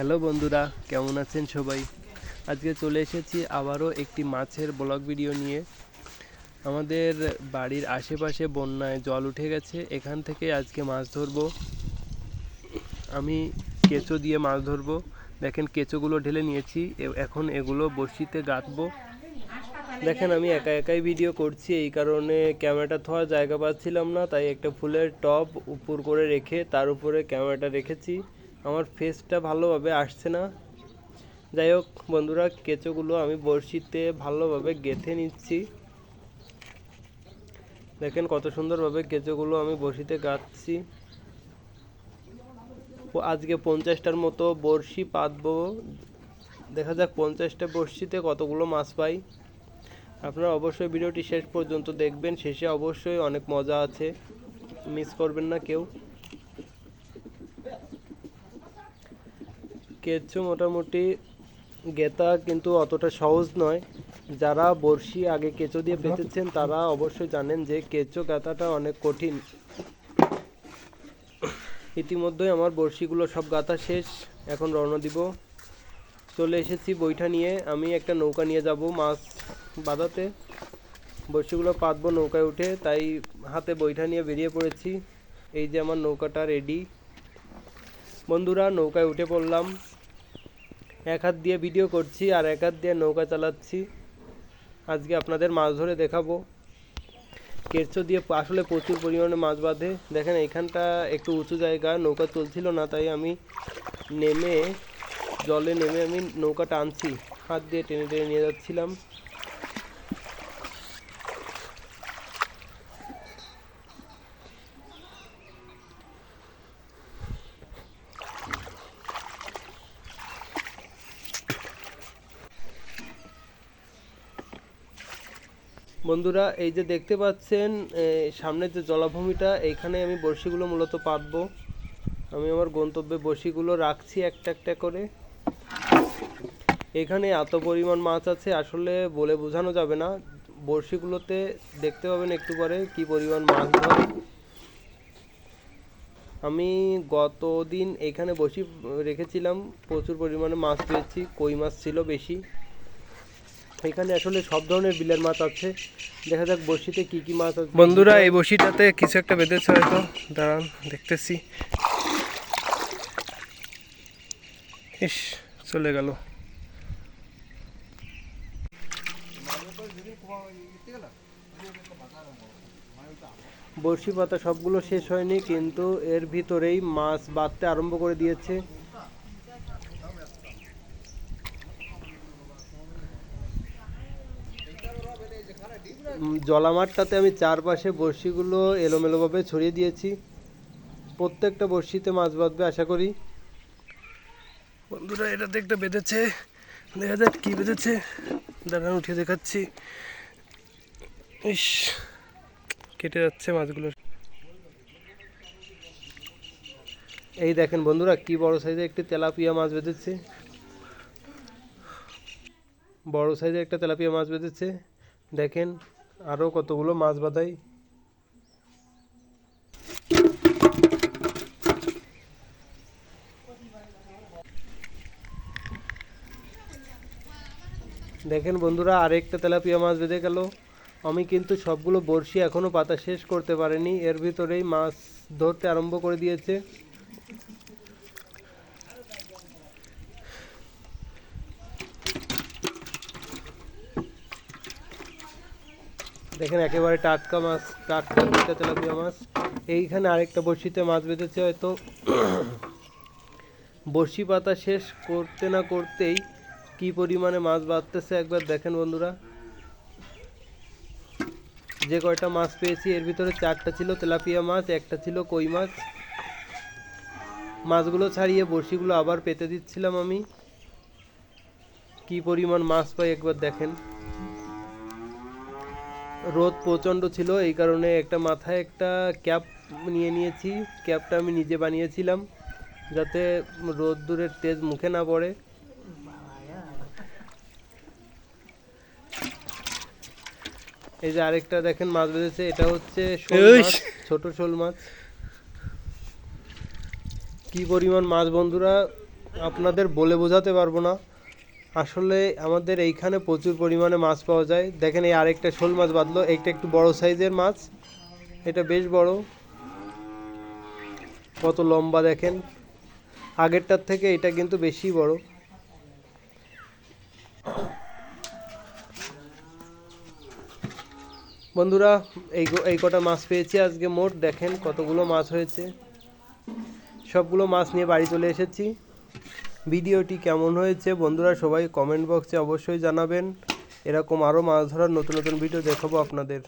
Hello বন্ধুরা, কেমন আছেন সবাই? আজকে চলে এসেছি আবারও একটি মাছের ব্লগ ভিডিও নিয়ে। আমাদের বাড়ির আশেপাশে বন্যায় জল উঠে গেছে, এখান থেকে আজকে মাছ ধরবো। আমি কেঁচো দিয়ে মাছ ধরবো। দেখেন, কেঁচোগুলো ঢেলে নিয়েছি এখন এগুলো বড়শিতে গাঁথবো। দেখেন, আমি একা একাই ভিডিও করছি, এই কারণে ক্যামেরাটা থোয়ার জায়গা পাচ্ছিলাম না, তাই একটা ফুলের টব উপর করে রেখে তার উপরে ক্যামেরাটা রেখেছি। আমার ফেসটা ভালোভাবে আসছে না। যাই হোক বন্ধুরা, কেঁচোগুলো আমি বড়শিতে ভালোভাবে গেঁথে নিচ্ছি। দেখেন কত সুন্দরভাবে কেঁচোগুলো আমি বড়শিতে গাঁথছি। আজকে পঞ্চাশটার মতো বড়শি পাতবো। দেখা যাক পঞ্চাশটা বড়শিতে কতগুলো মাছ পাই। আপনারা অবশ্যই ভিডিওটি শেষ পর্যন্ত দেখবেন। শেষে অবশ্যই অনেক মজা আছে। মিস করবেন না কেউ। কেঁচো মোটামুটি গেতা কিন্তু অতটা সহজ নয়। যারা বড়শি আগে কেঁচো দিয়ে পেতেছেন তারা অবশ্যই জানেন যে কেঁচো গাঁথাটা অনেক কঠিন। ইতিমধ্যেই আমার বড়শিগুলো সব গাঁথা শেষ, এখন রওনা দিব। চলে এসেছি বইটা নিয়ে। আমি একটা নৌকা নিয়ে যাব মাছ বাঁধাতে। বড়শিগুলো পাতবো নৌকায় উঠে, তাই হাতে বইটা নিয়ে বেরিয়ে পড়েছি। এই যে আমার নৌকাটা রেডি বন্ধুরা, নৌকায় উঠে পড়লাম। এক হাত দিয়ে ভিডিও করছি আর এক হাত দিয়ে নৌকা চালাচ্ছি। আজকে আপনাদের মাছ ধরে দেখাবো। কেরচো দিয়ে আসলে প্রচুর পরিমাণে মাছ বাঁধে। দেখেন, এইখানটা একটু উঁচু জায়গা, নৌকা চলছিল না, তাই আমি নেমে, জলে নেমে আমি নৌকা টানছি। হাত দিয়ে টেনে টেনে নিয়ে যাচ্ছিলাম। বন্ধুরা, এই যে দেখতে পাচ্ছেন সামনের যে জলাভূমিটা, এইখানে আমি বড়শিগুলো মূলত পাতবো। আমি আমার গন্তব্যে বড়শিগুলো রাখছি একটা একটা করে। এখানে এত পরিমাণ মাছ আছে, আসলে বলে বোঝানো যাবে না। বড়শিগুলোতে দেখতে পাবেন একটু পরে কি পরিমাণ মাছ ধরে। আমি গত দিন এখানে বসি রেখেছিলাম, প্রচুর পরিমাণে মাছ পেয়েছি, কই মাছ ছিল বেশি। এখানে আসলে সব ধরনের বিলের মাছ আছে। দেখা যাক বড়শিতে কি কি মাছ আছে। বন্ধুরা এই বড়শিটাতে কিছু একটা বেঁধেছে হয়তো। দাঁড়ান দেখতেছি। ইস চলে গেল। বড়শি পাতা সবগুলো শেষ হয়নি কিন্তু এর ভিতরেই মাছ বাঁধতে আরম্ভ করে দিয়েছে। উম, জলামাঠটাতে আমি চারপাশে বড়শিগুলো এলোমেলোভাবে ছড়িয়ে দিয়েছি। প্রত্যেকটা বড়শিতে মাছ বাঁধবে আশা করি। বন্ধুরা এটাতে একটা বেঁধেছে। দেখা যাক কি বেঁধেছে। দাঁড়ান উঠিয়ে দেখাচ্ছি। ইস কেটে যাচ্ছে মাছগুলো। এই দেখেন বন্ধুরা কি বড় সাইজের একটি তেলাপিয়া মাছ বেঁধেছে। বড় সাইজের একটা তেলাপিয়া মাছ বেঁধেছে। দেখেন আরও কতগুলো মাছ বাঁধাই দেখেন বন্ধুরা, আরেকটা তেলাপিয়া মাছ বেঁধে গেল। আমি কিন্তু সবগুলো বড়শি এখনও পাতা শেষ করতে পারিনি। এর ভিতরেই মাছ ধরতে আরম্ভ করে দিয়েছে। দেখেন একেবারে টাটকা মাছ, টাটকা দুইটা তেলাপিয়া মাছ। এইখানে আরেকটা বড়শিতে মাছ বেঁধেছে, হয়তো বড়শি পাতা শেষ করতে না করতেই কি পরিমাণে মাছ বাঁধতেছে একবার দেখেন বন্ধুরা। যে কয়টা মাছ পেয়েছি, এর ভিতরে চারটা ছিল তেলাপিয়া মাছ, একটা ছিল কই মাছ। মাছগুলো ছাড়িয়ে বড়শিগুলো আবার পেতে দিচ্ছিলাম আমি। কি পরিমাণ মাছ পাই একবার দেখেন। রোদ প্রচণ্ড ছিল এই কারণে একটা মাথায় একটা ক্যাপ নিয়ে নিয়েছি। ক্যাপটা আমি নিজে বানিয়েছিলাম যাতে রোদ্দুরের তেজ মুখে না পড়ে। এই যে আরেকটা দেখেন মাছ বেঁধেছে এটা হচ্ছে ছোট শোল মাছ। কি পরিমাণ মাছ বন্ধুরা আপনাদের বলে বোঝাতে পারব না। আসলে আমাদের এইখানে প্রচুর পরিমাণে মাছ পাওয়া যায়। দেখেন এই আরেকটা শোল মাছ বাঁধলো একটা একটু বড় সাইজের মাছ। এটা বেশ বড়। কত লম্বা দেখেন। আগেরটার থেকে এটা কিন্তু বেশি বড়। বন্ধুরা, এই এই কটা মাছ পেয়েছি আজকে মোট। দেখেন কতগুলো মাছ হয়েছে। সবগুলো মাছ নিয়ে বাড়ি চলে এসেছি। ভিডিওটি কেমন হয়েছে বন্ধুরা সবাই কমেন্ট বক্সে অবশ্যই জানাবেন। এরকম আরও মাছ ধরার নতুন নতুন ভিডিও দেখাবো আপনাদের।